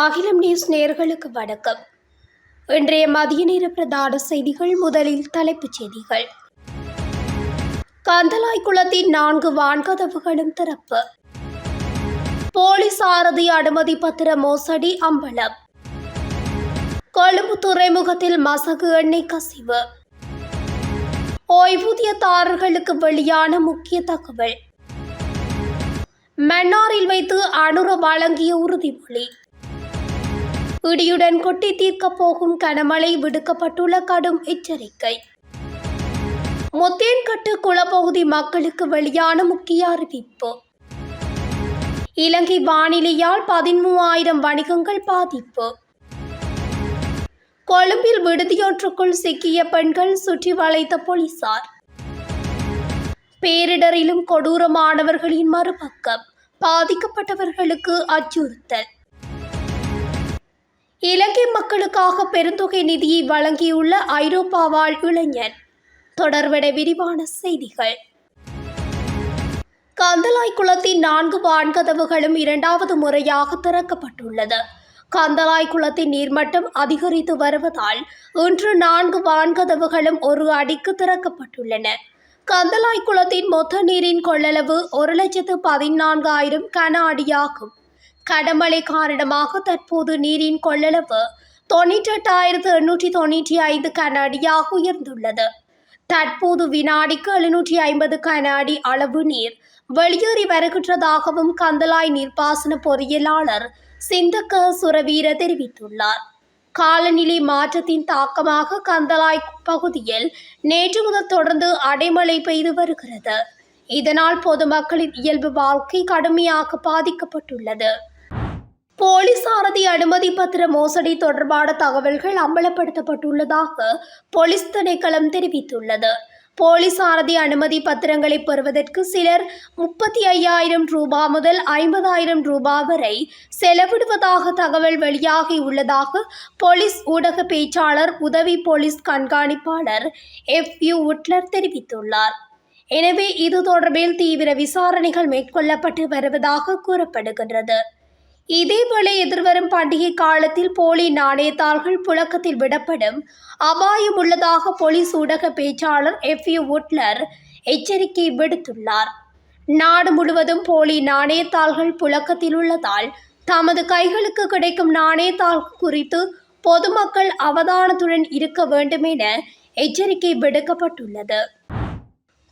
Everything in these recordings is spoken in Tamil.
அகிலம் நியூஸ் நேர்களுக்கு வணக்கம். இன்றைய மதிய நேர பிரதான செய்திகள் முதலில் தலைப்புச் செய்திகள். கந்தலாய் குளத்தின் நான்கு வான்கதவுகளும் திறப்பு. போலீஸ் சாரதி அனுமதி பத்திர மோசடி அம்பலம். கொழும்பு துறைமுகத்தில் மசகு எண்ணெய் கசிவு. ஓய்வூதியதாரர்களுக்கு வெளியான முக்கிய தகவல். மன்னாரில் வைத்து அனுர வழங்கிய உறுதிமொழி. இடியுடன் கொட்டி தீர்க்கப் போகும் கனமழை விடுக்கப்பட்டுள்ள கடும் எச்சரிக்கை. முத்தேன்கட்டு குளப்பகுதி மக்களுக்கு வெளியான முக்கிய அறிவிப்பு. இலங்கை வானிலையால் பதிமூவாயிரம் வணிகங்கள் பாதிப்பு. கொழும்பில் விடுதியொன்றுக்குள் சிக்கிய பெண்கள் சுற்றி வளைத்த போலீசார். பேரிடரிலும் கொடூரமானவர்களின் மறுபக்கம் பாதிக்கப்பட்டவர்களுக்கு அச்சுறுத்தல். இலங்கை மக்களுக்காக பெருந்தொகை நிதியை வழங்கியுள்ள ஐரோப்பா வாழ் இளைஞன் தொடர்பட விரிவான செய்திகள். கந்தலாய் குளத்தின் நான்கு வான்கதவுகளும் இரண்டாவது முறையாக திறக்கப்பட்டுள்ளது. கந்தலாய் குளத்தின் நீர்மட்டம் அதிகரித்து வருவதால் இன்று நான்கு வான்கதவுகளும் ஒரு அடிக்கு திறக்கப்பட்டுள்ளன. கந்தலாய் குளத்தின் மொத்த நீரின் கொள்ளளவு ஒரு லட்சத்து பதினான்காயிரம் கன அடியாகும். கடமழை காரணமாக தற்போது நீரின் கொள்ளளவு தொண்ணூற்றி எட்டாயிரத்து எண்ணூற்றி தொண்ணூற்றி ஐந்து கன அடியாக உயர்ந்துள்ளது. தற்போது வினாடிக்கு எழுநூற்றி ஐம்பது கன அடி அளவு நீர் வெளியேறி வருகின்றதாகவும் கந்தலாய் நீர்ப்பாசன பொறியியலாளர் சிந்தக்க சுரவீர தெரிவித்துள்ளார். காலநிலை மாற்றத்தின் தாக்கமாக கந்தலாய் பகுதியில் நேற்று முதல் தொடர்ந்து அடைமழை பெய்து வருகிறது. இதனால் பொதுமக்களின் இயல்பு வாழ்க்கை கடுமையாக பாதிக்கப்பட்டுள்ளது. போலீஸ் சாரதி அனுமதி பத்திர மோசடி தொடர்பான தகவல்கள் அம்பலப்படுத்தப்பட்டுள்ளதாக போலீஸ் திணைக்களம் தெரிவித்துள்ளது. போலீஸ் சாரதி அனுமதி பத்திரங்களை பெறுவதற்கு சிலர் முப்பத்தி ஐயாயிரம் ரூபாய் முதல் ஐம்பதாயிரம் ரூபாய் வரை செலவிடுவதாக தகவல் வெளியாகி உள்ளதாக போலீஸ் ஊடக பேச்சாளர் உதவி போலீஸ் கண்காணிப்பாளர் எஃப். யு. உட்லர் தெரிவித்துள்ளார். எனவே இது தொடர்பில் தீவிர விசாரணைகள் மேற்கொள்ளப்பட்டு வருவதாக கூறப்படுகின்றது. இதேபோல எதிர்வரும் பண்டிகை காலத்தில் போலி நாணயத்தாள்கள் புழக்கத்தில் விடப்படும். அபாயம் உள்ளதாக போலீஸ் ஊடக பேச்சாளர் எஃப் யூ உட்லர் எச்சரிக்கை விடுத்துள்ளார். நாடு முழுவதும் போலி நாணயத்தாள்கள் புழக்கத்தில் உள்ளதால் தமது கைகளுக்கு கிடைக்கும் நாணயத்தாள் குறித்து பொதுமக்கள் அவதானத்துடன் இருக்க வேண்டும் என எச்சரிக்கை விடுக்கப்பட்டுள்ளது.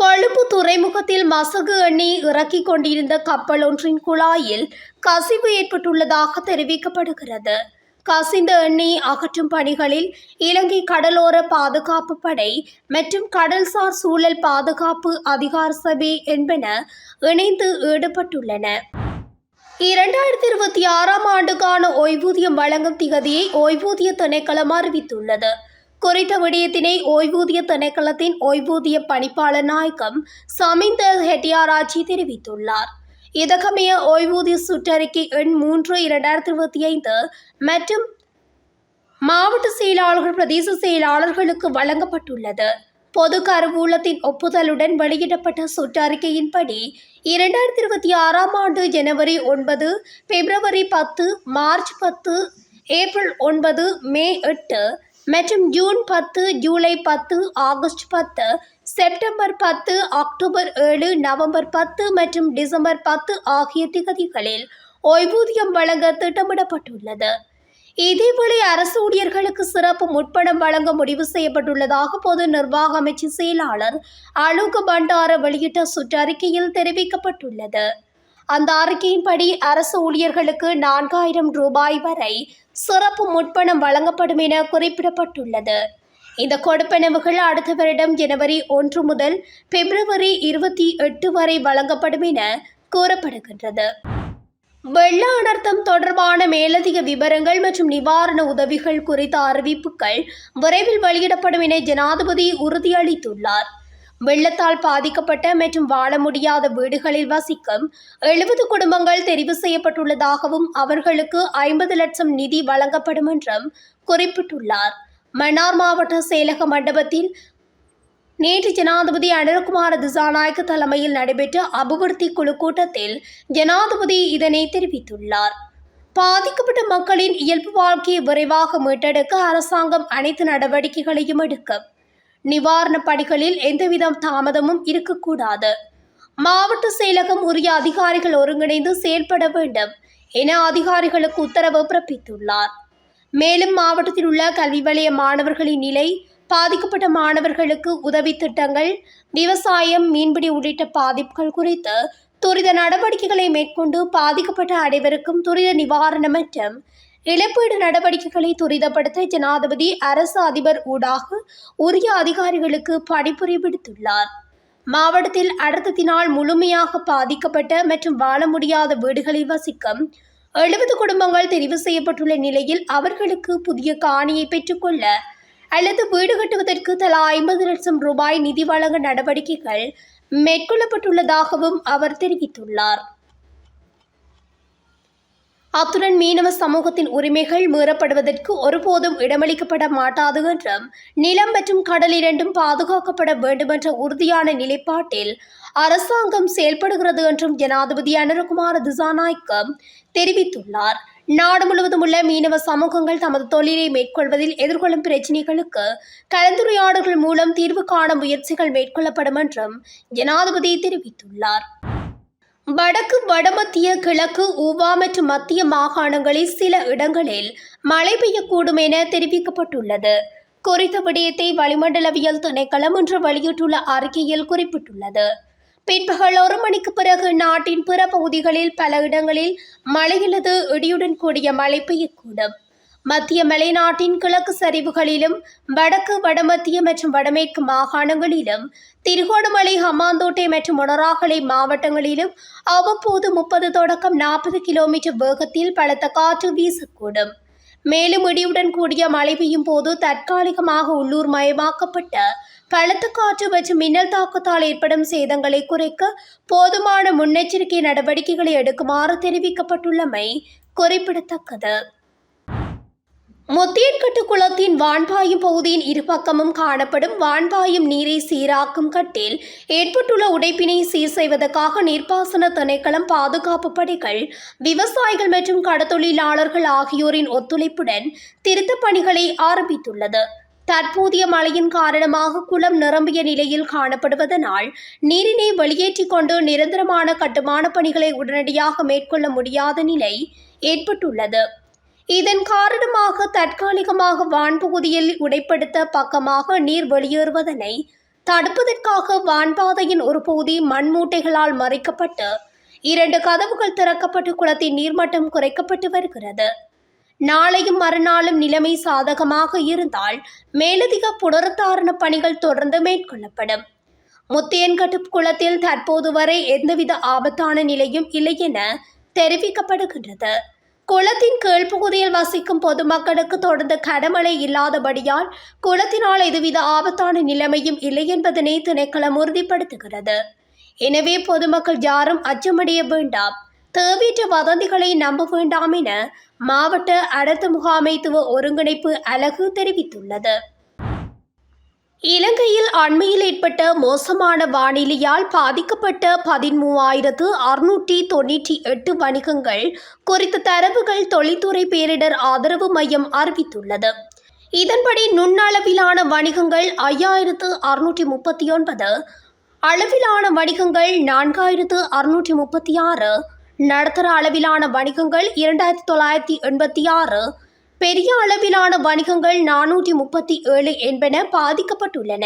கொழும்பு துறைமுகத்தில் மசகு எண்ணி இறக்கிக் கொண்டிருந்த கப்பல் ஒன்றின் குழாயில் கசிவு ஏற்பட்டுள்ளதாக தெரிவிக்கப்படுகிறது. கசிந்த எண்ணெய் அகற்றும் பணிகளில் இலங்கை கடலோர பாதுகாப்பு படை மற்றும் கடல்சார் சூழல் பாதுகாப்பு அதிகார சபை என்பன இணைந்து ஈடுபட்டுள்ளன. இரண்டாயிரத்தி இருபத்தி ஆறாம் ஆண்டுக்கான ஓய்வூதியம் வழங்கும் திகதியை ஓய்வூதிய திணைக்களம் அறிவித்துள்ளது. குறித்த விடயத்தினை ஓய்வூதிய திணைக்களத்தின் ஓய்வூதிய பணிப்பாளர் நாயகம் சமிந்த ஹெட்டியாராஜி தெரிவித்துள்ளார். இதகமைய ஓய்வூதிய சுற்றறிக்கை எண் மூன்று இரண்டாயிரத்தி இருபத்தி ஐந்து மற்றும் மாவட்ட செயலாளர்கள் பிரதேச செயலாளர்களுக்கு வழங்கப்பட்டுள்ளது. பொது கருவூலத்தின் ஒப்புதலுடன் வெளியிடப்பட்ட சுற்றறிக்கையின்படி இரண்டாயிரத்தி இருபத்தி ஆறாம் ஆண்டு ஜனவரி ஒன்பது பிப்ரவரி பத்து மார்ச் பத்து ஏப்ரல் ஒன்பது மே எட்டு மற்றும் ஜூன் பத்து ஜூலை பத்து ஆகஸ்ட் பத்து செப்டம்பர் பத்து அக்டோபர் ஏழு நவம்பர் பத்து மற்றும் டிசம்பர் பத்து ஆகிய திகதிகளில் ஓய்வூதியம் வழங்க திட்டமிடப்பட்டுள்ளது. இதேவேளை அரசு ஊழியர்களுக்கு சிறப்பு முற்பணம் வழங்க முடிவு செய்யப்பட்டுள்ளதாக பொது நிர்வாக அமைச்சு செயலாளர் அலோக பண்டார வெளியிட்ட சுற்றறிக்கையில் தெரிவிக்கப்பட்டுள்ளது. அந்த அறிக்கையின்படி அரசு ஊழியர்களுக்கு நான்காயிரம் ரூபாய் வரை சிறப்பு முற்பணம் வழங்கப்படும் என குறிப்பிடப்பட்டுள்ளது. இந்த கொடுப்பனவுகள் அடுத்த வருடம் ஜனவரி ஒன்று முதல் பிப்ரவரி இருபத்தி எட்டு வரை வழங்கப்படும் என கூறப்படுகின்றது. வெள்ள அனர்த்தம் தொடர்பான மேலதிக விவரங்கள் மற்றும் நிவாரண உதவிகள் குறித்த அறிவிப்புகள் விரைவில் வெளியிடப்படும் என ஜனாதிபதி உறுதியளித்துள்ளார். வெள்ளத்தால் பாதிக்கப்பட்ட மற்றும் வாழ முடியாத வீடுகளில் வசிக்கும் எழுபது குடும்பங்கள் தெரிவு செய்யப்பட்டுள்ளதாகவும் அவர்களுக்கு ஐம்பது லட்சம் நிதி வழங்கப்படும் என்றும் குறிப்பிட்டுள்ளார். மன்னார் மாவட்ட செயலக மண்டபத்தில் நேற்று ஜனாதிபதி அனில்குமார் திசாநாயக்க தலைமையில் நடைபெற்ற அபிவிருத்தி குழு கூட்டத்தில் ஜனாதிபதி இதனை தெரிவித்துள்ளார். பாதிக்கப்பட்ட மக்களின் இயல்பு வாழ்க்கையை விரைவாக மீட்டெடுக்க அரசாங்கம் அனைத்து நடவடிக்கைகளையும் எடுக்கும். நிவாரணப் பணிகளில் எந்தவித தாமதமும் இருக்கக்கூடாது. மாவட்ட செயலகம் உரிய அதிகாரிகள் ஒருங்கிணைந்து செயல்பட வேண்டும் என அதிகாரிகளுக்கு உத்தரவு பிறப்பித்துள்ளார். மேலும் மாவட்டத்தில் உள்ள கல்வி வலய மாணவர்களின் நிலை பாதிக்கப்பட்ட மாணவர்களுக்கு உதவி திட்டங்கள் விவசாயம் மீன்பிடி உள்ளிட்ட பாதிப்புகள் குறித்து துரித நடவடிக்கைகளை மேற்கொண்டு பாதிக்கப்பட்ட அனைவருக்கும் துரித நிவாரணம் மற்றும் இழப்பீடு நடவடிக்கைகளை துரிதப்படுத்த ஜனாதிபதி அரசு அதிபர் ஊடாக உரிய அதிகாரிகளுக்கு பணிபுரி விடுத்துள்ளார். மாவட்டத்தில் அடுத்ததினால் முழுமையாக பாதிக்கப்பட்ட மற்றும் வாழ முடியாத வீடுகளில் வசிக்கும் எழுபது குடும்பங்கள் தெரிவு செய்யப்பட்டுள்ள நிலையில் அவர்களுக்கு புதிய காணியை பெற்றுக்கொள்ள அல்லது வீடு கட்டுவதற்கு தலா ஐம்பது லட்சம் ரூபாய் நிதி வழங்க நடவடிக்கைகள் மேற்கொள்ளப்பட்டுள்ளதாகவும் அவர் தெரிவித்துள்ளார். அத்துடன் மீனவ சமூகத்தின் உரிமைகள் மீறப்படுவதற்கு ஒருபோதும் இடமளிக்கப்பட மாட்டாது என்றும் நிலம் மற்றும் கடல் இரண்டும் பாதுகாக்கப்பட வேண்டுமென்ற உறுதியான நிலைப்பாட்டில் அரசாங்கம் செயல்படுகிறது என்றும் ஜனாதிபதி அனுரகுமார் திசாநாயக்கம் தெரிவித்துள்ளார். நாடு முழுவதும் உள்ள மீனவ சமூகங்கள் தமது தொழிலை மேற்கொள்வதில் எதிர்கொள்ளும் பிரச்சினைகளுக்கு கலந்துரையாடல்கள் மூலம் தீர்வு காண முயற்சிகள் மேற்கொள்ளப்படும் என்றும் ஜனாதிபதி தெரிவித்துள்ளார். வடக்கு வடமத்திய கிழக்கு ஊவா மற்றும் மத்திய மாகாணங்களில் சில இடங்களில் மழை பெய்யக்கூடும் என தெரிவிக்கப்பட்டுள்ளது. குறித்த விடயத்தை வளிமண்டலவியல் திணைக்களம் இன்று வெளியிட்டுள்ள அறிக்கையில் குறிப்பிட்டுள்ளது. பிற்பகல் ஒரு மணிக்கு பிறகு நாட்டின் பிற பகுதிகளில் பல இடங்களில் மழையிலது இடியுடன் கூடிய மழை பெய்யக்கூடும். மத்திய மலைநாட்டின் கிழக்கு சரிவுகளிலும் வடக்கு வடமத்திய மற்றும் வடமேற்கு மாகாணங்களிலும் திருகோணமலை ஹம்மாந்தோட்டை மற்றும் மொனராகலை மாவட்டங்களிலும் அவ்வப்போது முப்பது தொடக்கம் நாற்பது கிலோமீட்டர் வேகத்தில் பலத்த காற்று வீசக்கூடும். மேலும் இடியுடன் கூடிய மழை பெய்யும் போது தற்காலிகமாக உள்ளூர் மயமாக்கப்பட்ட பலத்த காற்று மற்றும் மின்னல் தாக்கத்தால் ஏற்படும் சேதங்களை குறைக்க போதுமான முன்னெச்சரிக்கை நடவடிக்கைகளை எடுக்குமாறு தெரிவிக்கப்பட்டுள்ளமை குறிப்பிடத்தக்கது. முத்தியன்கட்டு குளத்தின் வான்பாயும் பகுதியின் இருபக்கமும் காணப்படும் வான்பாயும் நீரை சீராக்கும் கட்டில் ஏற்பட்டுள்ள உடைப்பினை சீர் செய்வதற்காக நீர்ப்பாசன திணைக்களம் பாதுகாப்பு படைகள் விவசாயிகள் மற்றும் கடத்தொழிலாளர்கள் ஆகியோரின் ஒத்துழைப்புடன் திருத்தப் பணிகளை ஆரம்பித்துள்ளது. தற்போதைய மழையின் காரணமாக குளம் நிரம்பிய நிலையில் காணப்படுவதனால் நீரினை வெளியேற்றிக் கொண்டு நிரந்தரமான கட்டுமான பணிகளை உடனடியாக மேற்கொள்ள முடியாத நிலை ஏற்பட்டுள்ளது. இதன் காரணமாக தற்காலிகமாக வான்பகுதியில் உடைப்படுத்த பக்கமாக நீர் வெளியேறுவதனை தடுப்பதற்காக வான்பாதையின் ஒரு பகுதி மண்மூட்டைகளால் மறைக்கப்பட்டு இரண்டு கதவுகள் திறக்கப்பட்டு குளத்தின் நீர்மட்டம் குறைக்கப்பட்டு வருகிறது. நாளையும் மறுநாளும் நிலைமை சாதகமாக இருந்தால் மேலதிக புனருத்தாரண பணிகள் தொடர்ந்து மேற்கொள்ளப்படும். முத்தியன்கட்டு குளத்தில் தற்போது வரை எந்தவித ஆபத்தான நிலையும் இல்லை என தெரிவிக்கப்படுகின்றது. குளத்தின் கீழ்ப்பகுதியில் வசிக்கும் பொதுமக்களுக்கு தொடர்ந்து கடமழை இல்லாதபடியால் குளத்தினால் எதுவித ஆபத்தான நிலைமையும் இல்லை என்பதனை திணைக்களம் உறுதிப்படுத்துகிறது. எனவே பொதுமக்கள் யாரும் அச்சமடைய வேண்டாம். தேவையற்ற வதந்திகளை நம்ப வேண்டாம் என மாவட்ட அடுத்த முகாமைத்துவ ஒருங்கிணைப்பு அலகு தெரிவித்துள்ளது. இலங்கையில் அண்மையில் ஏற்பட்ட மோசமான வானிலையால் பாதிக்கப்பட்ட பதிமூவாயிரத்து அறுநூற்றி தொண்ணூற்றி எட்டு வணிகங்கள் குறித்த தரவுகள் தொழில்துறை பேரிடர் ஆதரவு மையம் அறிவித்துள்ளது. இதன்படி நுண்ணளவிலான வணிகங்கள் ஐயாயிரத்து அறுநூற்றி முப்பத்தி ஒன்பது அளவிலான வணிகங்கள் நான்காயிரத்து அறுநூற்றி முப்பத்தி ஆறு நடுத்தர அளவிலான வணிகங்கள் இரண்டாயிரத்தி தொள்ளாயிரத்தி எண்பத்தி ஆறு பெரிய அளவிலான வணிகங்கள் நானூற்றி முப்பத்தி ஏழு என்பன பாதிக்கப்பட்டுள்ளன.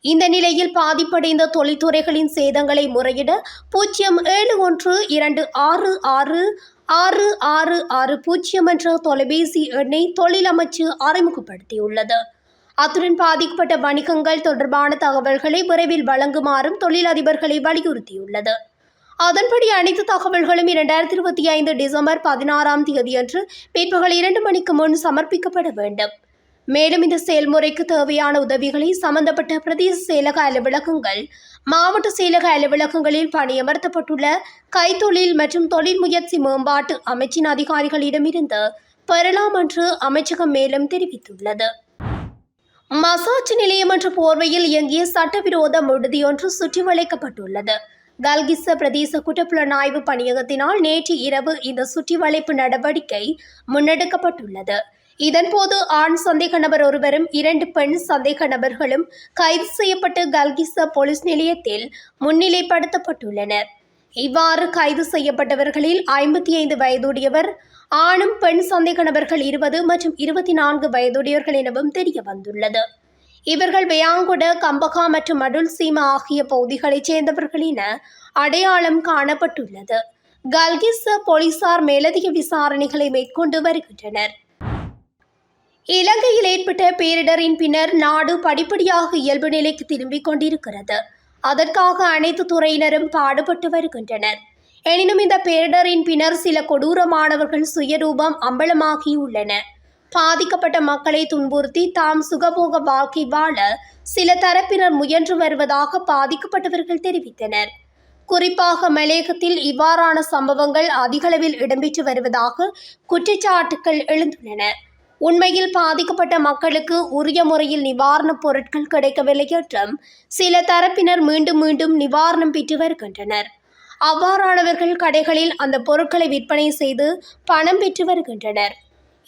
இந்த நிலையில் பாதிப்படைந்த தொழில்துறைகளின் சேதங்களை முறையிட பூஜ்ஜியம் ஏழு ஒன்று இரண்டு ஆறு ஆறு ஆறு ஆறு ஆறு பூஜ்ஜியம் என்ற தொலைபேசி எண்ணை தொழில் அமைச்சு அறிமுகப்படுத்தியுள்ளது. அத்துடன் பாதிக்கப்பட்ட வணிகங்கள் தொடர்பான தகவல்களை விரைவில் வழங்குமாறும் தொழிலதிபர்களை வலியுறுத்தியுள்ளது. அதன்படி அனைத்து தகவல்களும் இரண்டாயிரத்தி இருபத்தி ஐந்து டிசம்பர் பதினாறாம் தேதியன்று பிற்பகல் இரண்டு மணிக்கு முன் சமர்ப்பிக்கப்பட வேண்டும். மேலும் இந்த செயல்முறைக்கு தேவையான உதவிகளை சம்பந்தப்பட்ட பிரதேச செயலக அலுவலகங்கள் மாவட்ட செயலக அலுவலகங்களில் பணியமர்த்தப்பட்டுள்ள கைத்தொழில் மற்றும் தொழில் முயற்சி மேம்பாட்டு அமைச்சின் அதிகாரிகளிடமிருந்து பெறலாம் என்று அமைச்சகம் மேலும் தெரிவித்துள்ளது. மசாஜ் நிலையம் என்ற போர்வையில் இயங்கிய சட்டவிரோத விடுதியொன்று சுற்றி வளைக்கப்பட்டுள்ளது கல்கிஸ்ஸ பிரதேச குற்றப்புலனாய்வு பணியகத்தினால் நேற்று இரவு இந்த சுற்றிவளைப்பு நடவடிக்கை முன்னெடுக்கப்பட்டுள்ளது. இதன்போது ஆண் சந்தேக நபர் ஒருவரும் இரண்டு பெண் சந்தேக நபர்களும் கைது செய்யப்பட்டு கல்கிஸ்ஸ போலீஸ் நிலையத்தில் முன்னிலைப்படுத்தப்பட்டுள்ளனர். இவ்வாறு கைது செய்யப்பட்டவர்களில் ஐம்பத்தி ஐந்து வயதுடையவர் ஆணும் பெண் சந்தேக நபர்கள் இருபது மற்றும் இருபத்தி நான்கு வயதுடையவர்கள் எனவும் தெரிய வந்துள்ளது இவர்கள் வியாங்குட கம்பகா மற்றும் அடுல் சீமா ஆகிய பகுதிகளைச் சேர்ந்தவர்கள் என அடையாளம் காணப்பட்டுள்ளது. கல்கிஸ் போலீசார் மேலதிக விசாரணைகளை மேற்கொண்டு வருகின்றனர். இலங்கையில் ஏற்பட்ட பேரிடரின் பின்னர் நாடு படிப்படியாக இயல்பு நிலைக்கு திரும்பிக் கொண்டிருக்கிறது. அதற்காக அனைத்து துறையினரும் பாடுபட்டு வருகின்றனர். எனினும் இந்த பேரிடரின் பின்னர் சில கொடூரமானவர்கள் சுயரூபம் அம்பலமாகியுள்ளன. பாதிக்கப்பட்ட மக்களை துன்புறுத்தி தாம் சுகபோக வாழ்க்கை வாழ சில தரப்பினர் முயன்று வருவதாக பாதிக்கப்பட்டவர்கள் தெரிவித்தனர். குறிப்பாக மலேகத்தில் இவ்வாறான சம்பவங்கள் அதிகளவில் இடம்பெற்று வருவதாக குற்றச்சாட்டுகள் எழுந்துள்ளன. உண்மையில் பாதிக்கப்பட்ட மக்களுக்கு உரிய முறையில் நிவாரணப் பொருட்கள் கிடைக்கவில்லை என்றும் சில தரப்பினர் மீண்டும் மீண்டும் நிவாரணம் பெற்று வருகின்றனர். அவ்வாறானவர்கள் கடைகளில் அந்த பொருட்களை விற்பனை செய்து பணம் பெற்று வருகின்றனர்.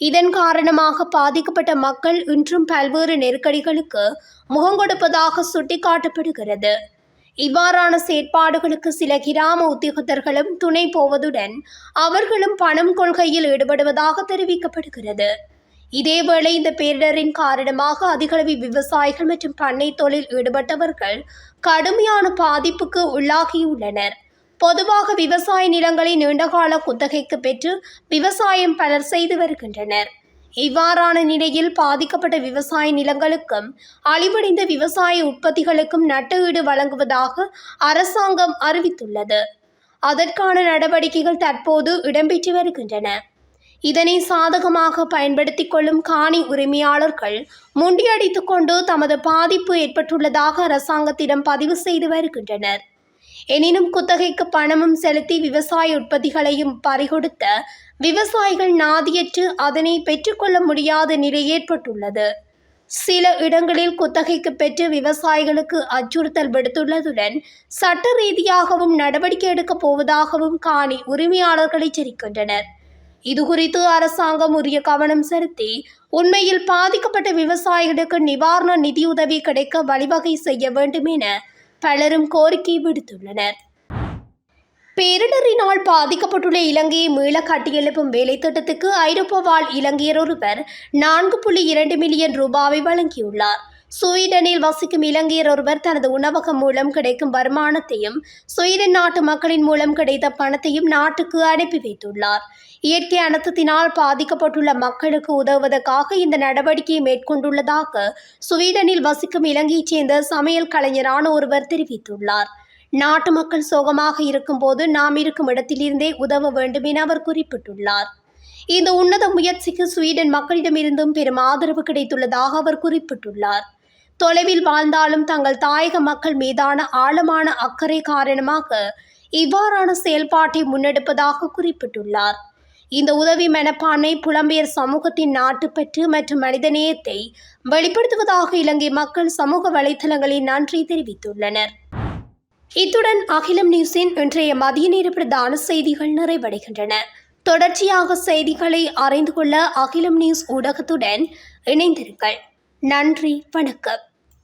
இதன் காரணமாக பாதிக்கப்பட்ட மக்கள் இன்றும் பல்வேறு நெருக்கடிகளுக்கு முகங்கொடுப்பதாக சுட்டிக்காட்டப்படுகிறது. இவ்வாறான செயற்பாடுகளுக்கு சில கிராம உத்தியோகத்தர்களும் துணை போவதுடன் அவர்களும் பணம் கொள்கையில் ஈடுபடுவதாக தெரிவிக்கப்படுகிறது. இதேவேளை இந்த பேரிடரின் காரணமாக அதிகளவு விவசாயிகள் மற்றும் பண்ணை தொழில் ஈடுபட்டவர்கள் கடுமையான பாதிப்புக்கு உள்ளாகியுள்ளனர். பொதுவாக விவசாய நிலங்களை நீண்டகால குத்தகைக்கு பெற்று விவசாயம் பலர் செய்து வருகின்றனர். இவ்வாறான நிலையில் பாதிக்கப்பட்ட விவசாய நிலங்களுக்கும் அழிவடைந்த விவசாய உற்பத்திகளுக்கும் நட்டஈடு வழங்குவதாக அரசாங்கம் அறிவித்துள்ளது. அதற்கான நடவடிக்கைகள் தற்போது இடம்பெற்று வருகின்றன. இதனை சாதகமாக பயன்படுத்திக் கொள்ளும் காணி உரிமையாளர்கள் முண்டியடித்துக் கொண்டு தமது பாதிப்பு ஏற்பட்டுள்ளதாக அரசாங்கத்திடம் பதிவு செய்து வருகின்றனர். எனினும் குத்தகைக்கு பணமும் செலுத்தி விவசாய உற்பத்திகளையும் பறிகொடுத்த விவசாயிகள் நாதியற்று அதனை பெற்றுக்கொள்ள முடியாத நிலை ஏற்பட்டுள்ளது. சில இடங்களில் குத்தகைக்கு பெற்று விவசாயிகளுக்கு அச்சுறுத்தல் விடுத்துள்ளதுடன் சட்ட ரீதியாகவும் நடவடிக்கை எடுக்கப் போவதாகவும் காணி உரிமையாளர்கள் எச்சரிக்கின்றனர் இதுகுறித்து அரசாங்கம் உரிய கவனம் செலுத்தி உண்மையில் பாதிக்கப்பட்ட விவசாயிகளுக்கு நிவாரண நிதியுதவி கிடைக்க வழிவகை செய்ய வேண்டும் என பலரும் கோரிக்கை விடுத்துள்ளனர். பேரிடரினால் பாதிக்கப்பட்டுள்ள இலங்கையை மீள கட்டியெழுப்பும் வேலை திட்டத்துக்கு ஐரோப்பா வாழ் இலங்கையர் ஒருவர் நான்கு புள்ளி இரண்டு மில்லியன் ரூபாவை வழங்கியுள்ளார். ஸ்வீடனில் வசிக்கும் இலங்கையர் ஒருவர் தனது உணவகம் மூலம் கிடைக்கும் வருமானத்தையும் ஸ்வீடன் நாட்டு மக்களின் மூலம் கிடைத்த பணத்தையும் நாட்டுக்கு அனுப்பி வைத்துள்ளார். இயற்கை அனர்த்தத்தினால் பாதிக்கப்பட்டுள்ள மக்களுக்கு உதவுவதற்காக இந்த நடவடிக்கையை மேற்கொண்டுள்ளதாக ஸ்வீடனில் வசிக்கும் இலங்கையைச் சேர்ந்த சமையல் கலைஞரான ஒருவர் தெரிவித்துள்ளார். நாட்டு மக்கள் சோகமாக இருக்கும்போது நாம் இருக்கும் இடத்திலிருந்தே உதவ வேண்டும் என அவர் குறிப்பிட்டுள்ளார். இந்த உன்னத முயற்சிக்கு ஸ்வீடன் மக்களிடமிருந்தும் பெரும் ஆதரவு கிடைத்துள்ளதாக அவர் குறிப்பிட்டுள்ளார். தொலைவில் வாழ்ந்தாலும் தங்கள் தாயக மக்கள் மீதான ஆழமான அக்கறை காரணமாக இவ்வாறான செயல்பாட்டை முன்னெடுப்பதாக குறிப்பிட்டுள்ளார். இந்த உதவி மனப்பான்மை புலம்பெயர் சமூகத்தின் நாட்டுப்பற்று மற்றும் மனிதநேயத்தை வெளிப்படுத்துவதாக இலங்கை மக்கள் சமூக வலைதளங்களில் நன்றி தெரிவித்துள்ளனர். இத்துடன் அகிலம் நியூஸின் இன்றைய மதிய நேர பிரதான செய்திகள் நிறைவடைகின்றன. தொடர்ச்சியாக செய்திகளை அறிந்து கொள்ள அகிலம் நியூஸ் ஊடகத்துடன் இணைந்திருங்கள். நன்றி வணக்கம்.